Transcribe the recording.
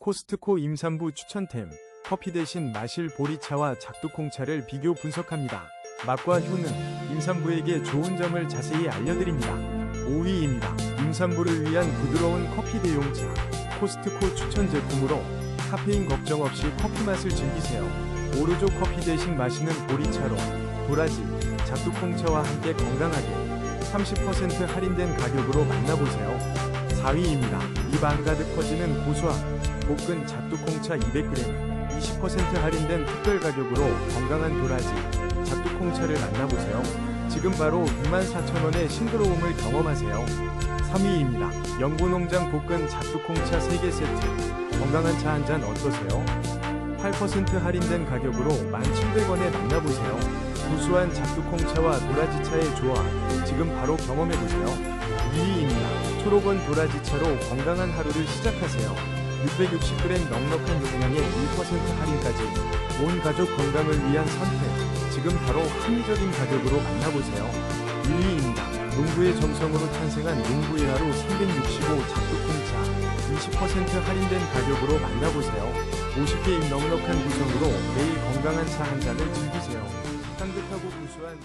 코스트코 임산부 추천템 커피 대신 마실 보리차와 작두콩차를 비교 분석합니다. 맛과 효능, 임산부에게 좋은 점을 자세히 알려드립니다. 5위입니다. 임산부를 위한 부드러운 커피 대용차 코스트코 추천 제품으로 카페인 걱정 없이 커피 맛을 즐기세요. 오르조 커피 대신 마시는 보리차로 도라지, 작두콩차와 함께 건강하게 30% 할인된 가격으로 만나보세요. 4위입니다. 입안 가득 퍼지는 고소함 볶은 작두콩차 200g 20% 할인된 특별 가격으로 건강한 도라지, 작두콩차를 만나보세요. 지금 바로 24,000원의 싱그러움을 경험하세요. 3위입니다. 영구농장 볶은 작두콩차 3개 세트. 건강한 차 한 잔 어떠세요? 8% 할인된 가격으로 1,700원에 만나보세요. 구수한 작두콩차와 도라지차의 조화. 지금 바로 경험해보세요. 2위입니다. 초록원 도라지차로 건강한 하루를 시작하세요. 660g 넉넉한 용량에 1% 할인까지 온 가족 건강을 위한 선택 지금 바로 합리적인 가격으로 만나보세요 1위입니다 농부의 정성으로 탄생한 농부의 하루 365 작두콩차 20% 할인된 가격으로 만나보세요 50개의 넉넉한 구성으로 매일 건강한 차 한 잔을 즐기세요 향긋하고 구수한